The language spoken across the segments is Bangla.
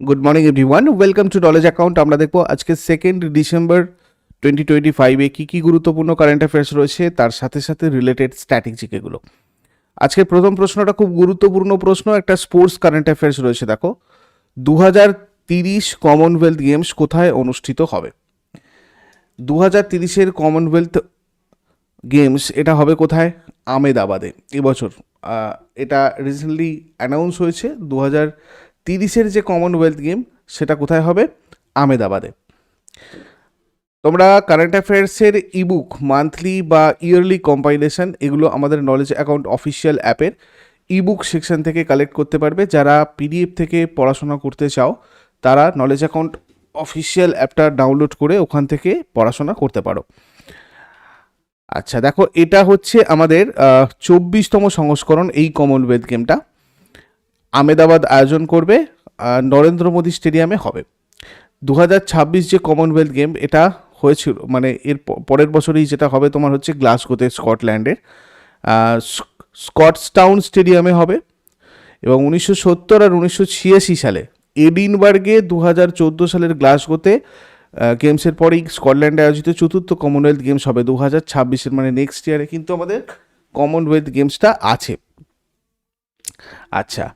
Good morning everyone welcome to knowledge account আমরা দেখব আজকে সেকেন্ড ডিসেম্বর টোয়েন্টি টোয়েন্টি ফাইভে কী কী গুরুত্বপূর্ণ কারেন্ট অ্যাফেয়ার্স রয়েছে, তার সাথে সাথে রিলেটেড স্ট্যাটিক জিকেগুলো আজকের প্রথম প্রশ্নটা খুব গুরুত্বপূর্ণ প্রশ্ন, একটা স্পোর্টস কারেন্ট অ্যাফেয়ার্স রয়েছে, দেখো। দু হাজার তিরিশ কমনওয়েলথ গেমস কোথায় অনুষ্ঠিত হবে? দু হাজার তিরিশের কমনওয়েলথ গেমস এটা হবে কোথায়? আমেদাবাদে। এবছর এটা রিসেন্টলি অ্যানাউন্স হয়েছে দু হাজার তিরিশের যে কমনওয়েলথ গেম সেটা কোথায় হবে? আমেদাবাদে। তোমরা কারেন্ট অ্যাফেয়ার্সের ইবুক মান্থলি বা ইয়ারলি কম্পাইলেশন এগুলো আমাদের নলেজ অ্যাকাউন্ট অফিসিয়াল অ্যাপের ইবুক সেকশন থেকে কালেক্ট করতে পারবে। যারা পিডিএফ থেকে পড়াশোনা করতে চাও, তারা নলেজ অ্যাকাউন্ট অফিসিয়াল অ্যাপটা ডাউনলোড করে ওখান থেকে পড়াশোনা করতে পারো। আচ্ছা দেখো, এটা হচ্ছে আমাদের চব্বিশতম সংস্করণ এই কমনওয়েলথ গেমটা আমেদাবাদ আয়োজন করবে নরেন্দ্র মোদী স্টেডিয়ামে হবে। দু যে কমনওয়েলথ গেম এটা হয়েছিল মানে এর পরের বছরই যেটা হবে তোমার হচ্ছে গ্লাসগোতে স্কটল্যান্ডের স্কটসটাউন স্টেডিয়ামে হবে এবং উনিশশো সত্তর আর উনিশশো ছিয়াশি সালে এডিনবার্গে দু হাজার চোদ্দ সালের গ্লাসগোতে গেমসের পরেই স্কটল্যান্ডে আয়োজিত চতুর্থ কমনওয়েলথ গেমস হবে দু হাজার ছাব্বিশের মানে নেক্সট ইয়ারে কিন্তু আমাদের কমনওয়েলথ গেমসটা আছে। আচ্ছা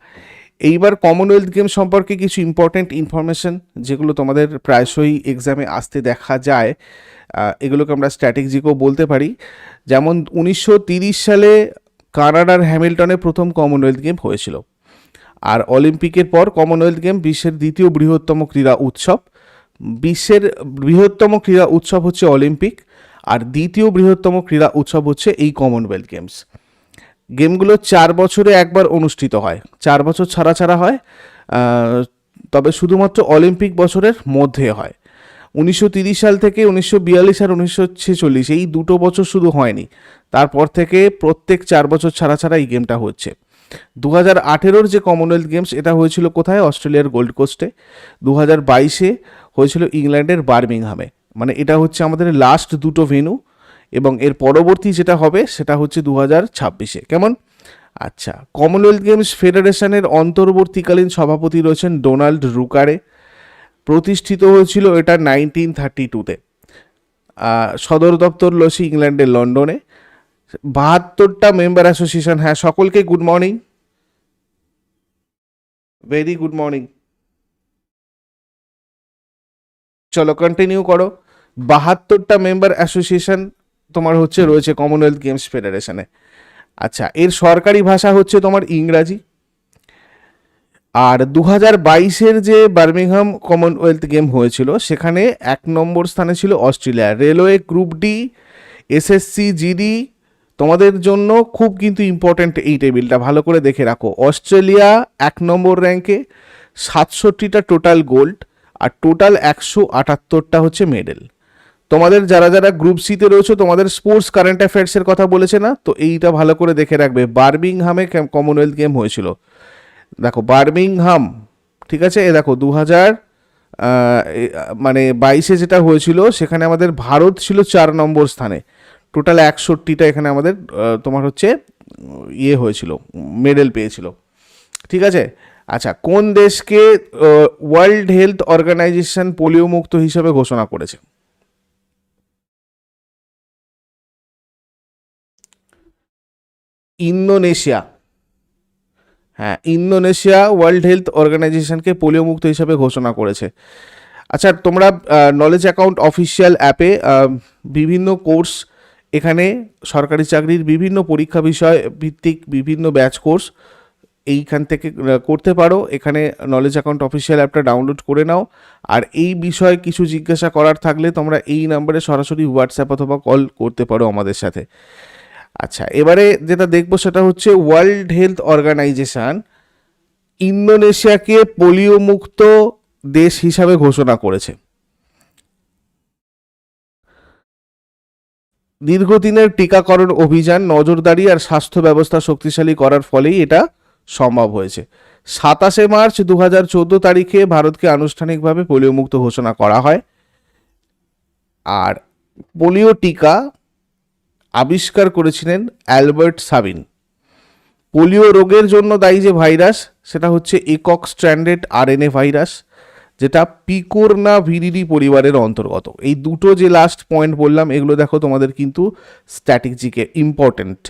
এইবার কমনওয়েলথ গেম সম্পর্কে কিছু ইম্পর্ট্যান্ট ইনফরমেশন যেগুলো তোমাদের প্রায়শই এক্সামে আসতে দেখা যায় এগুলোকে আমরা স্ট্র্যাটেজিকও বলতে পারি। যেমন উনিশশো সালে কানাডার হ্যামিল্টনে প্রথম কমনওয়েলথ গেম হয়েছিল। আর অলিম্পিকের পর কমনওয়েলথ গেম বিশ্বের দ্বিতীয় বৃহত্তম ক্রীড়া উৎসব। বিশ্বের বৃহত্তম ক্রীড়া উৎসব হচ্ছে অলিম্পিক আর দ্বিতীয় বৃহত্তম ক্রীড়া উৎসব হচ্ছে এই কমনওয়েলথ গেমস গেমগুলো চার বছরে একবার অনুষ্ঠিত হয়। চার বছর ছাড়া ছাড়া হয় তবে শুধুমাত্র অলিম্পিক বছরের মধ্যে হয়। উনিশশো সাল থেকে উনিশশো বিয়াল্লিশ আর উনিশশো ছেচল্লিশ, এই দুটো বছর শুধু হয়নি। তারপর থেকে প্রত্যেক চার বছর ছাড়া ছাড়া এই গেমটা হচ্ছে। দু হাজার আঠেরোর যে কমনওয়েলথ গেমস এটা হয়েছিল কোথায়? অস্ট্রেলিয়ার গোল্ড কোস্টে দু হাজার বাইশে হয়েছিল ইংল্যান্ডের বার্মিংহামে মানে এটা হচ্ছে আমাদের লাস্ট দুটো ভেনু এবং এর পরবর্তী যেটা হবে, সেটা হচ্ছে দু হাজার ছাব্বিশে। কেমন? আচ্ছা কমনওয়েলথ গেমস ফেডারেশনের অন্তর্বর্তীকালীন সভাপতি রয়েছেন ডোনাল্ড রুকারে। প্রতিষ্ঠিত হয়েছিল এটা নাইনটিন থার্টি টুতে। সদর দপ্তর রয়েছে ইংল্যান্ডের লন্ডনে। বাহাত্তরটা মেম্বার অ্যাসোসিয়েশন হ্যাঁ সকলকে good morning very good morning চলো কন্টিনিউ করো। বাহাত্তরটা মেম্বার অ্যাসোসিয়েশন তোমার হচ্ছে রয়েছে কমনওয়েলথ গেমস ফেডারেশনে আচ্ছা এর সরকারি ভাষা হচ্ছে তোমার ইংরাজি। আর দু হাজার বাইশের যে বার্মিংহাম কমনওয়েলথ গেম হয়েছিল, সেখানে এক নম্বর স্থানে ছিল Australia railway group D SSC GD তোমাদের জন্য খুব কিন্তু ইম্পর্ট্যান্ট এই টেবিলটা ভালো করে দেখে রাখো। অস্ট্রেলিয়া এক নম্বর র্যাঙ্কে সাতষট্টিটা টোটাল গোল্ড আর টোটাল একশো আটাত্তরটা হচ্ছে মেডেল তোমাদের যারা যারা গ্রুপ সিতে রয়েছে, তোমাদের স্পোর্টস কারেন্ট অ্যাফেয়ার্সের কথা বলেছে না? তো এইটা ভালো করে দেখে রাখবে। বার্মিংহামে কমনওয়েলথ গেম হয়েছিল। দেখো, বার্মিংহাম, ঠিক আছে? এ দেখো দু হাজার মানে বাইশে যেটা হয়েছিল, সেখানে আমাদের ভারত ছিল চার নম্বর স্থানে। টোটাল একষট্টিটা এখানে আমাদের তোমার হচ্ছে ইয়ে হয়েছিল মেডেল পেয়েছিল। ঠিক আছে? আচ্ছা কোন দেশকে ওয়ার্ল্ড হেলথ অর্গানাইজেশন পোলিও মুক্ত হিসেবে ঘোষণা করেছে? ইন্দোনেশিয়া। হ্যাঁ ইন্দোনেশিয়া ওয়ার্ল্ড হেলথ অর্গানাইজেশনকে পোলিও মুক্ত হিসাবে ঘোষণা করেছে। আচ্ছা তোমরা নলেজ অ্যাকাউন্ট অফিসিয়াল অ্যাপে বিভিন্ন কোর্স এখানে সরকারি চাকরির বিভিন্ন পরীক্ষা বিষয় ভিত্তিক বিভিন্ন ব্যাচ কোর্স এইখান থেকে করতে পারো। এখানে নলেজ অ্যাকাউন্ট অফিসিয়াল অ্যাপটা ডাউনলোড করে নাও। আর এই বিষয়ে কিছু জিজ্ঞাসা করার থাকলে তোমরা এই নাম্বারে সরাসরি হোয়াটসঅ্যাপ অথবা কল করতে পারো আমাদের সাথে। আচ্ছা এবারে যেটা দেখব সেটা হচ্ছে ওয়ার্ল্ড হেলথ অর্গানাইজেশন ইন্দোনেশিয়াকে পোলিও মুক্ত দেশ হিসাবে ঘোষণা করেছে। দীর্ঘদিনের টিকাকরণ অভিযান নজরদারি আর স্বাস্থ্য ব্যবস্থা শক্তিশালী করার ফলেই এটা সম্ভব হয়েছে। সাতাশে মার্চ দু হাজার চোদ্দ তারিখে ভারতকে আনুষ্ঠানিকভাবে পোলিও মুক্ত ঘোষণা করা হয়। আর পোলিও টিকা আবিষ্কার করেছিলেন অ্যালবার্ট সাবিন। পোলিও রোগের জন্য দায়ী যে ভাইরাস, সেটা হচ্ছে একক স্ট্র্যান্ডেড আরএনএ ভাইরাস, যেটা পিকোরনা ভিরিডি পরিবারের অন্তর্গত। এই দুটো যে লাস্ট পয়েন্ট বললাম, এগুলো দেখো তোমাদের কিন্তু স্ট্যাটিক জিকে ইম্পর্টেন্ট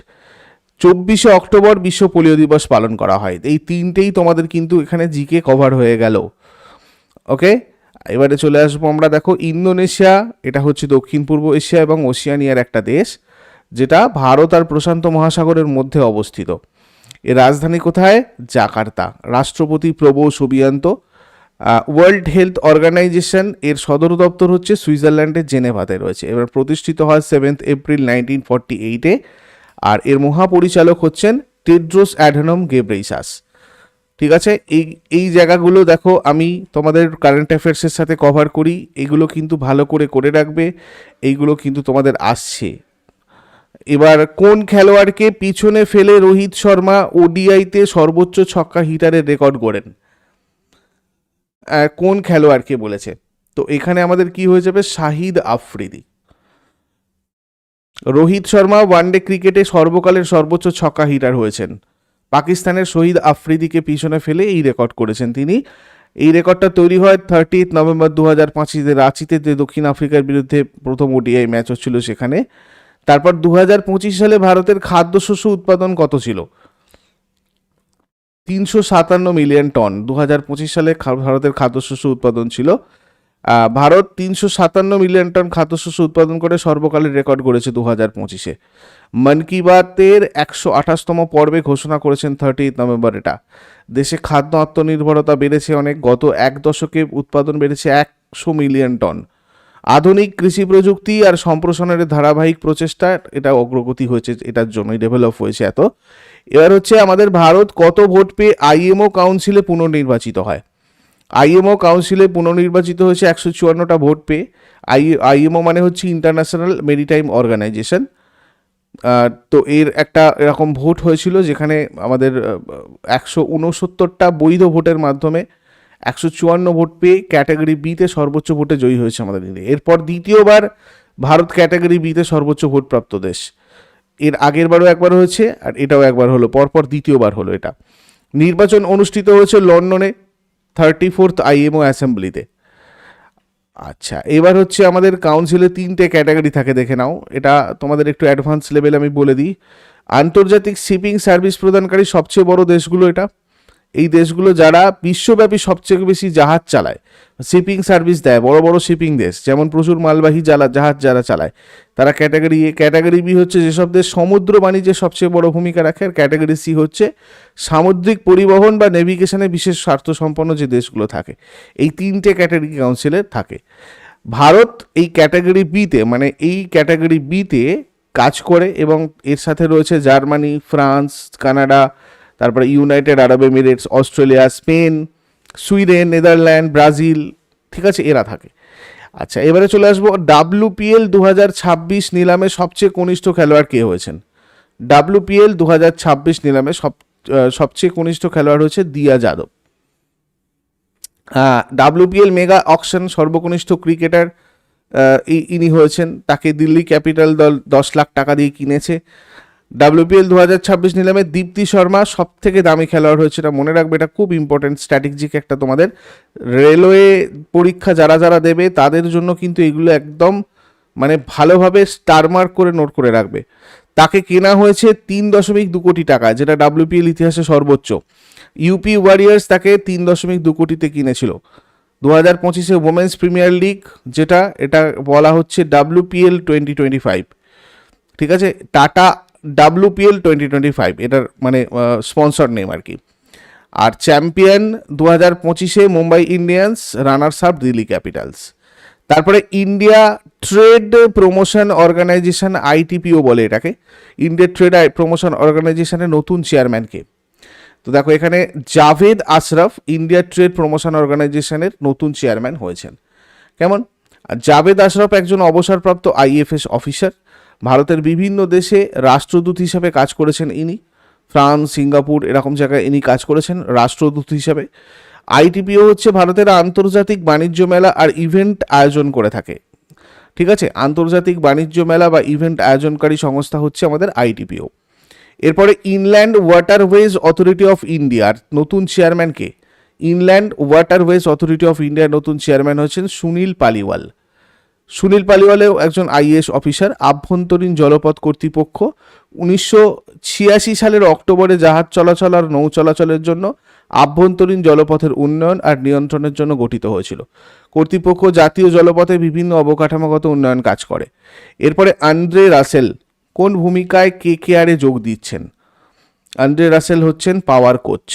চব্বিশে অক্টোবর বিশ্ব পোলিও দিবস পালন করা হয়। এই তিনটেই তোমাদের কিন্তু এখানে জিকে কভার হয়ে গেল। ওকে এবারে চলে আসব আমরা, দেখো ইন্দোনেশিয়া, এটা হচ্ছে দক্ষিণ পূর্ব এশিয়া এবং ওশিয়ানিয়ার একটা দেশ। যেটা ভারত আর প্রশান্ত মহাসাগরের মধ্যে অবস্থিত। এর রাজধানী কোথায়? জাকার্তা। রাষ্ট্রপতি Prabowo Subianto world health organization এর সদর দপ্তর হচ্ছে সুইজারল্যান্ডের জেনেভাতে রয়েছে। এবার প্রতিষ্ঠিত হয় সেভেন্থ এপ্রিল নাইনটিন ফর্টি এইটে আর এর মহাপরিচালক হচ্ছেন টেড্রোস অ্যাডানম গেব্রেইসাস। ঠিক আছে? এই এই জায়গাগুলো দেখো, আমি তোমাদের কারেন্ট অ্যাফেয়ার্সের সাথে কভার করি। এগুলো কিন্তু ভালো করে করে রাখবে। এইগুলো কিন্তু তোমাদের আসছে। এবার কোন খেলোয়াড়কে পিছনে ফেলে রোহিত শর্মা ওডিআইতে সর্বোচ্চ ছক্কা হিটারের রেকর্ড গড়েন? কোন খেলোয়াড়কে বলেছে? তো এখানে আমাদের কি হয়ে যাবে? শাহিদ আফ্রিদি। রোহিত শর্মা ওয়ানডে ক্রিকেটে সর্বকালের সর্বোচ্চ ছক্কা হিটার হয়েছেন। পাকিস্তানের শহীদ আফ্রিদিকে পিছনে ফেলে এই রেকর্ড করেছেন তিনি। এই রেকর্ডটা তৈরি হয় থার্টিথ নভেম্বর দু হাজার পঁচিশে রাঁচিতে, যে দক্ষিণ আফ্রিকার বিরুদ্ধে প্রথম ওডিআই ম্যাচ হচ্ছিল সেখানে। তারপর দু হাজার পঁচিশ সালে ভারতের খাদ্যশস্য উৎপাদন কত ছিল? তিনশো সাতান্ন মিলিয়ন টন। দু হাজার পঁচিশ সালে ভারতের খাদ্যশস্য উৎপাদন ছিল। ভারত তিনশো সাতান্ন মিলিয়ন টন খাদ্যশস্য উৎপাদন করে সর্বকালের রেকর্ড গড়েছে দু হাজার পঁচিশে। মন কি বাতের একশো আঠাশতম পর্বে ঘোষণা করেছেন থার্টি নভেম্বর এটা। দেশে খাদ্য আত্মনির্ভরতা বেড়েছে অনেক। গত এক দশকে উৎপাদন বেড়েছে একশো মিলিয়ন টন। আধুনিক কৃষি প্রযুক্তি আর সম্প্রসারণের ধারাবাহিক প্রচেষ্টা, এটা অগ্রগতি হয়েছে, এটার জন্যই ডেভেলপ হয়েছে এত। এবার হচ্ছে আমাদের ভারত কত ভোট পেয়ে আইএমও কাউন্সিলে পুনর্নির্বাচিত হয়? আইএমও কাউন্সিলে পুনর্নির্বাচিত হয়েছে একশো চুয়ান্নটা ভোট পেয়ে। আই আইএমও মানে হচ্ছে ইন্টারন্যাশনাল মেরিটাইম অর্গানাইজেশন তো এর একটা এরকম ভোট হয়েছিল যেখানে আমাদের একশো উনসত্তরটা বৈধ ভোটের মাধ্যমে একশো চুয়ান্ন ভোট পেয়ে ক্যাটাগরি বিতে সর্বোচ্চ ভোটে জয়ী হয়েছে আমাদের ইন্ডিয়া। এরপর দ্বিতীয়বার ভারত ক্যাটাগরি বিতে সর্বোচ্চ ভোটপ্রাপ্ত দেশ। এর আগের বারও একবার হয়েছে আর এটাও একবার হলো, পরপর দ্বিতীয়বার হলো এটা। নির্বাচন অনুষ্ঠিত হয়েছে লন্ডনে, থার্টি ফোর্থ আইএমও অ্যাসেম্বলিতে। আচ্ছা এবার হচ্ছে আমাদের কাউন্সিলে তিনটে ক্যাটাগরি থাকে, দেখে নাও। এটা তোমাদের একটু অ্যাডভান্স লেভেল আমি বলে দিই। আন্তর্জাতিক শিপিং সার্ভিস প্রদানকারী সবচেয়ে বড় দেশগুলো এটা। এই দেশগুলো যারা বিশ্বব্যাপী সবচেয়ে বেশি জাহাজ চালায় শিপিং সার্ভিস দেয়, বড় বড় শিপিং দেশ, যেমন প্রচুর মালবাহী জ্বালা, জাহাজ যারা চালায়, তারা ক্যাটাগরি এ ক্যাটাগরি বি হচ্ছে যেসব দেশ সমুদ্র বাণিজ্যে সবচেয়ে বড় ভূমিকা রাখে, আর ক্যাটাগরি সি হচ্ছে সামুদ্রিক পরিবহন বা নেভিগেশনে বিশেষ স্বার্থ সম্পন্ন যে দেশগুলো থাকে, এই তিনটে ক্যাটাগরি কাউন্সিলে থাকে। ভারত এই ক্যাটাগরি বিতে মানে এই ক্যাটাগরি বিতে কাজ করে এবং এর সাথে রয়েছে জার্মানি, ফ্রান্স, কানাডা তারপরে United Arab Emirates Australia Spain Sweden Netherland Brazil ঠিক আছে, এরা থাকে। আচ্ছা এবারে চলে আসব ডাব্লুপিএল দু হাজার ছাব্বিশ নিলামে সবচেয়ে কনিষ্ঠ খেলোয়াড় কে হয়েছেন? ডাব্লুপিএল দু হাজার ছাব্বিশ নিলামে সব সবচেয়ে কনিষ্ঠ খেলোয়াড় হচ্ছে Diya Yadav. WPL mega auction সর্বকনিষ্ঠ cricketer ইনি হয়েছেন। তাকে দিল্লি ক্যাপিটাল দল দশ লাখ টাকা দিয়ে কিনেছে। ডাব্লিউপিএল দু হাজার ছাব্বিশ নিলামে দীপ্তি শর্মা সব থেকে দামি খেলোয়াড় হয়েছে এটা মনে রাখবে, এটা খুব ইম্পর্টেন্ট স্ট্র্যাটেজিক একটা তোমাদের রেলওয়ে পরীক্ষা যারা যারা দেবে তাদের জন্য কিন্তু এগুলো একদম মানে ভালোভাবে স্টার মার্ক করে নোট করে রাখবে। তাকে কেনা হয়েছে তিন দশমিক দু কোটি টাকা, যেটা ডাব্লিউপিএল ইতিহাসে সর্বোচ্চ। ইউপি ওয়ারিয়ার্স তাকে তিন দশমিক দু কোটিতে কিনেছিল। দু হাজার পঁচিশে ওমেন্স প্রিমিয়ার লিগ যেটা, এটা বলা হচ্ছে ডাব্লিউপিএল টোয়েন্টি টোয়েন্টি ফাইভ ঠিক আছে? Tata WPL twenty twenty five এটার মানে স্পন্সর নেম আর কি। আর চ্যাম্পিয়ন দু হাজার পঁচিশে Mumbai Indians runners up Delhi Capitals তারপরে India trade promotion organisation ITPO বলে এটাকে। ইন্ডিয়া ট্রেড প্রমোশন অর্গানাইজেশনের নতুন চেয়ারম্যানকে তো দেখো, এখানে Javed Ashraf India trade promotion অর্গানাইজেশনের নতুন চেয়ারম্যান হয়েছেন। কেমন? জাভেদ আশরাফ একজন অবসরপ্রাপ্ত আইএফএস অফিসার ভারতের বিভিন্ন দেশে রাষ্ট্রদূত হিসাবে কাজ করেছেন ইনি। ফ্রান্স, সিঙ্গাপুর, এরকম জায়গায় ইনি কাজ করেছেন রাষ্ট্রদূত হিসাবে। আইটিপিও হচ্ছে ভারতের আন্তর্জাতিক বাণিজ্য মেলা আর ইভেন্ট আয়োজন করে থাকে। ঠিক আছে? আন্তর্জাতিক বাণিজ্য মেলা বা ইভেন্ট আয়োজনকারী সংস্থা হচ্ছে আমাদের আইটিপিও। এরপরে ইনল্যান্ড ওয়াটারওয়েজ অথরিটি অফ ইন্ডিয়ার নতুন চেয়ারম্যানকে। ইনল্যান্ড ওয়াটারওয়েজ অথরিটি অফ ইন্ডিয়ার নতুন চেয়ারম্যান হচ্ছেন সুনীল পালিওয়াল। সুনীল পালিওয়ালেও একজন আইএস অফিসার, আভ্যন্তরীণ জলপথ কর্তৃপক্ষ। উনিশশো ছিয়াশি সালের অক্টোবরে জাহাজ চলাচল আর নৌ চলাচলের জন্য আভ্যন্তরীণ জলপথের উন্নয়ন আর নিয়ন্ত্রণের জন্য গঠিত হয়েছিল। কর্তৃপক্ষ জাতীয় জলপথে বিভিন্ন অবকাঠামোগত উন্নয়ন কাজ করে। এরপরে আন্দ্রে রাসেল, কোন ভূমিকায় কে কে আরে যোগ দিচ্ছেন? আন্দ্রে রাসেল হচ্ছেন পাওয়ার কোচ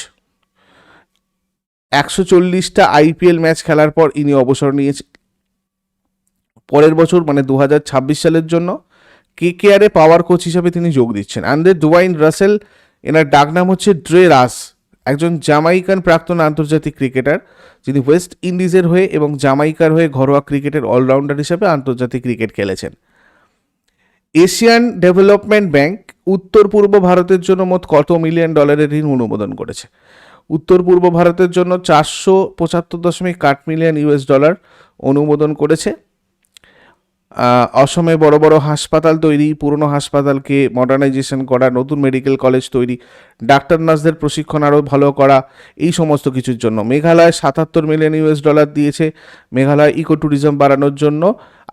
একশো চল্লিশটা আইপিএল ম্যাচ খেলার পর ইনি অবসর নিয়েছে পরের বছর মানে দু হাজার ছাব্বিশ সালের জন্য কে কে আরে পাওয়ার কোচ হিসাবে তিনি যোগ দিচ্ছেন। আন্দ্রে ডুয়াইন রাসেল এনার ডাকনাম হচ্ছে ড্রে রাস একজন জামাইকান প্রাক্তন আন্তর্জাতিক ক্রিকেটার যিনি ওয়েস্ট ইন্ডিজের হয়ে এবং জামাইকার হয়ে ঘরোয়া ক্রিকেটের অলরাউন্ডার হিসাবে আন্তর্জাতিক ক্রিকেট খেলেছেন। এশিয়ান ডেভেলপমেন্ট ব্যাংক উত্তর পূর্ব ভারতের জন্য মোট কত মিলিয়ন ডলারের ঋণ অনুমোদন করেছে? উত্তর পূর্ব ভারতের জন্য চারশো পঁচাত্তর দশমিক আট মিলিয়ন ইউএস ডলার অনুমোদন করেছে। অসমে বড় বড় হাসপাতাল তৈরি, পুরনো হাসপাতালকে মডার্নাইজেশন করা, নতুন মেডিকেল কলেজ তৈরি, ডাক্তার, নার্সদের প্রশিক্ষণ আরও ভালো করা, এই সমস্ত কিছুর জন্য। মেঘালয় সাতাত্তর মিলিয়ন ইউএস ডলার দিয়েছে, মেঘালয় ইকো ট্যুরিজম বাড়ানোর জন্য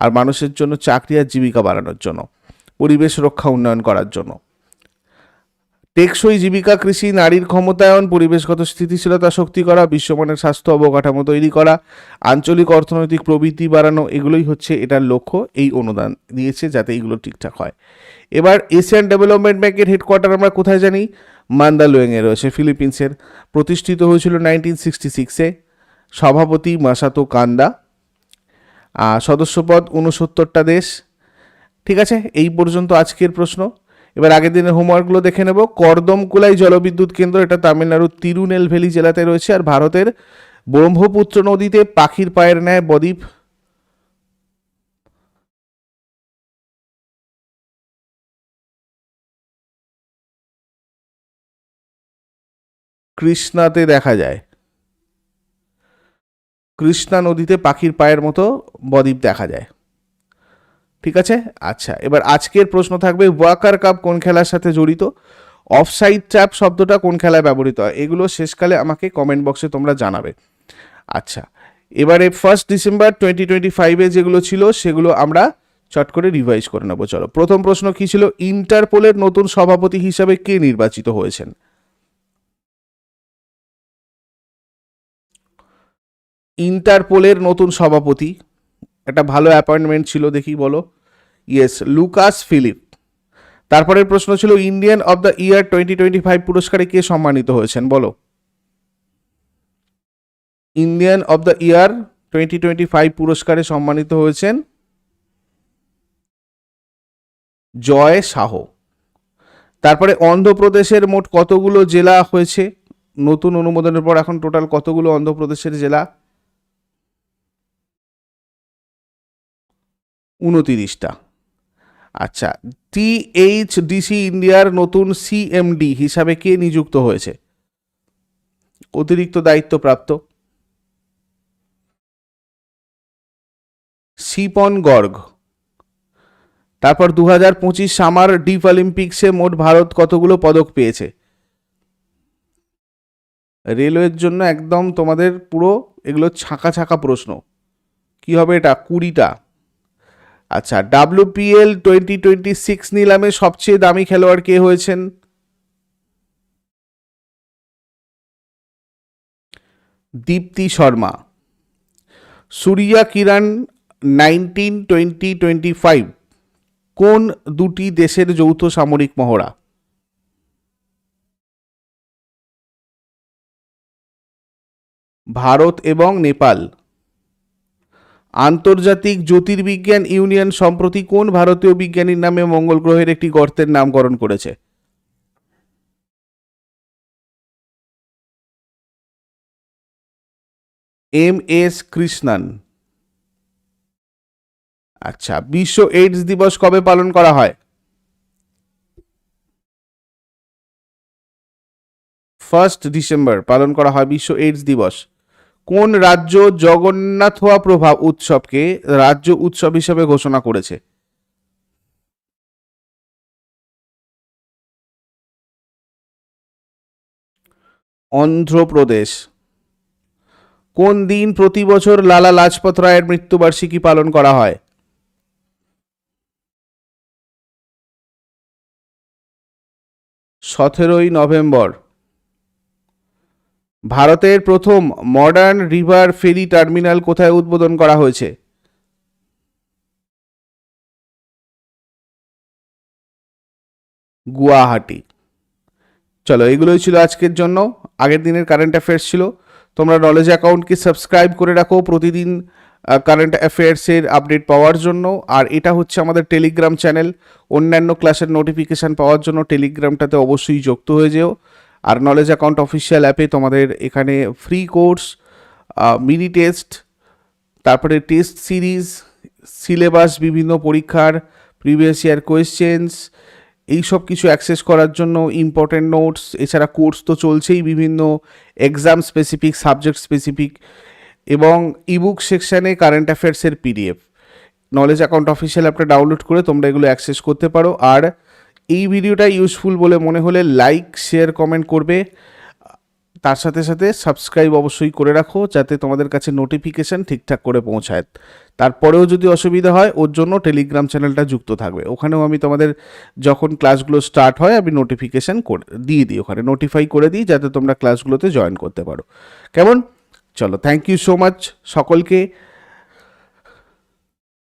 আর মানুষের জন্য চাকরি আর জীবিকা বাড়ানোর জন্য, পরিবেশ রক্ষা উন্নয়ন করার জন্য। টেকসই জীবিকা, কৃষি, নারীর ক্ষমতায়ন, পরিবেশগত স্থিতিশীলতা, শক্তি করা, বিশ্বমানের স্বাস্থ্য অবকাঠামো তৈরি করা, আঞ্চলিক অর্থনৈতিক প্রবৃদ্ধি বাড়ানো, এগুলোই হচ্ছে এটার লক্ষ্য, এই অনুদান দিয়েছে যাতে এগুলো ঠিকঠাক হয়। এবার এশিয়ান ডেভেলপমেন্ট ব্যাংকের হেডকোয়ার্টার আমরা কোথায় জানি? মান্দালোয়েংয়ে রয়েছে, ফিলিপিন্সের। প্রতিষ্ঠিত হয়েছিল নাইনটিন সিক্সটি সিক্সে। সভাপতি মাসাতো কান্দা। সদস্যপদ উনসত্তরটা দেশ। ঠিক আছে, এই পর্যন্ত আজকের প্রশ্ন। এবার আগের দিনের হোমওয়ার্কগুলো দেখে নেব। কর্দমকুলাই জলবিদ্যুৎ কেন্দ্র, এটা তামিলনাড়ুর তিরুনেলভেলি জেলাতে রয়েছে আর ভারতের ব্রহ্মপুত্র নদীতে পাখির পায়ের ন্যায় বদ্বীপ। কৃষ্ণাতে দেখা যায়। কৃষ্ণা নদীতে পাখির পায়ের মতো বদ্বীপ দেখা যায়। ঠিক আছে? আচ্ছা এবার আজকের প্রশ্ন থাকবে, ওয়াকার কাপ কোন খেলার সাথে জড়িত? অফসাইড ট্র্যাপ শব্দটা কোন খেলায় ব্যবহৃত হয়? এগুলো শেষকালে আমাকে কমেন্ট বক্সে তোমরা জানাবে। আচ্ছা এবারে ফার্স্ট ডিসেম্বর টোয়েন্টি টোয়েন্টি ফাইভে যেগুলো ছিল, সেগুলো আমরা চট করে রিভাইজ করে নেব, চলো। প্রথম প্রশ্ন কি ছিল? ইন্টারপোলের নতুন সভাপতি হিসাবে কে নির্বাচিত হয়েছেন? ইন্টারপোলের নতুন সভাপতি। একটা ভালো অ্যাপয়েন্টমেন্ট ছিল, দেখি বলো। ইয়েস লুকাস ফিলিপ তারপরের প্রশ্ন ছিল Indian of the year twenty twenty five পুরস্কারে কে সম্মানিত হয়েছেন? বলো। Indian of the year twenty twenty five পুরস্কারে সম্মানিত হয়েছেন জয় শাহ। তারপরে অন্ধ্রপ্রদেশের মোট কতগুলো জেলা হয়েছে? নতুন অনুমোদনের পর এখন টোটাল কতগুলো অন্ধ্রপ্রদেশের জেলা? উনতিরিশটা। আচ্ছা টিএইচডিসি ইন্ডিয়ার নতুন সিএমডি হিসাবে কে নিযুক্ত হয়েছে? অতিরিক্ত দায়িত্বপ্রাপ্ত সিপন গর্গ। তারপর দু হাজার পঁচিশ সামার ডিপ অলিম্পিক্সে মোট ভারত কতগুলো পদক পেয়েছে? রেলওয়ের জন্য একদম তোমাদের পুরো এগুলো ছাকা ছাকা প্রশ্ন। কি হবে এটা? কুড়িটা। আচ্ছা ডাব্লিউপিএল টোয়েন্টি টোয়েন্টি সিক্স নিলামে সবচেয়ে দামি খেলোয়াড় কে হয়েছেন? Deepti Sharma. Surya Kiran nineteen twenty twenty five কোন দুটি দেশের যৌথ সামরিক মহড়া? ভারত এবং নেপাল। আন্তর্জাতিক জ্যোতির্বিজ্ঞান ইউনিয়ন সম্প্রতি কোন ভারতীয় বিজ্ঞানীর নামে মঙ্গল গ্রহের একটি গর্তের নামকরণ করেছে? M S Krishnan. আচ্ছা বিশ্ব এইডস দিবস কবে পালন করা হয়? ফার্স্ট ডিসেম্বর পালন করা হয় বিশ্ব এইডস দিবস। কোন রাজ্য জগন্নাথোয়া প্রভাব উৎসবকে রাজ্য উৎসব হিসেবে ঘোষণা করেছে? অন্ধ্রপ্রদেশ। কোন দিন প্রতি বছর লালা লাজপত রায়ের মৃত্যুবার্ষিকী পালন করা হয়? সতেরোই নভেম্বর। ভারতের প্রথম মডার্ন রিভার ফেরি টার্মিনাল কোথায় উদ্বোধন করা হয়েছে? গুয়াহাটি। চলো, এগুলোই ছিল আজকের জন্য। আগের দিনের কারেন্ট অ্যাফেয়ার্স ছিল। তোমরা নলেজ অ্যাকাউন্টকে সাবস্ক্রাইব করে রাখো। প্রতিদিন কারেন্ট অ্যাফেয়ার্সের আপডেট পাওয়ার জন্য। আর এটা হচ্ছে আমাদের টেলিগ্রাম চ্যানেল অন্যান্য ক্লাসের নোটিফিকেশান পাওয়ার জন্য টেলিগ্রামটাতে অবশ্যই যুক্ত হয়ে যেও। আর নলেজ অ্যাকাউন্ট অফিসিয়াল অ্যাপে তোমাদের এখানে ফ্রি কোর্স মিনি টেস্ট তারপরে টেস্ট সিরিজ সিলেবাস বিভিন্ন পরীক্ষার প্রিভিয়াস ইয়ার কোয়েশ্চেন্স এই সব কিছু অ্যাক্সেস করার জন্য ইম্পর্টেন্ট নোটস এছাড়া কোর্স তো চলছেই বিভিন্ন এক্সাম স্পেসিফিক সাবজেক্ট স্পেসিফিক এবং ইবুক সেকশানে কারেন্ট অ্যাফেয়ার্সের পিডিএফ নলেজ অ্যাকাউন্ট অফিসিয়াল অ্যাপটা ডাউনলোড করে তোমরা এগুলো অ্যাক্সেস করতে পারো। আর এই ভিডিওটা ইউজফুল বলে মনে হলে লাইক শেয়ার কমেন্ট করবে। তার সাথে সাথে সাবস্ক্রাইব অবশ্যই করে রাখো যাতে তোমাদের কাছে নোটিফিকেশান ঠিকঠাক করে পৌঁছায়। তারপরেও যদি অসুবিধা হয়, ওর জন্য টেলিগ্রাম চ্যানেলটা যুক্ত থাকবে। ওখানেও আমি তোমাদের যখন ক্লাসগুলো স্টার্ট হয়, আমি নোটিফিকেশান করে, দিয়ে দিই ওখানে নোটিফাই করে দিই যাতে তোমরা ক্লাসগুলোতে জয়েন করতে পারো। কেমন? চলো থ্যাংক ইউ সো মাচ সকলকে।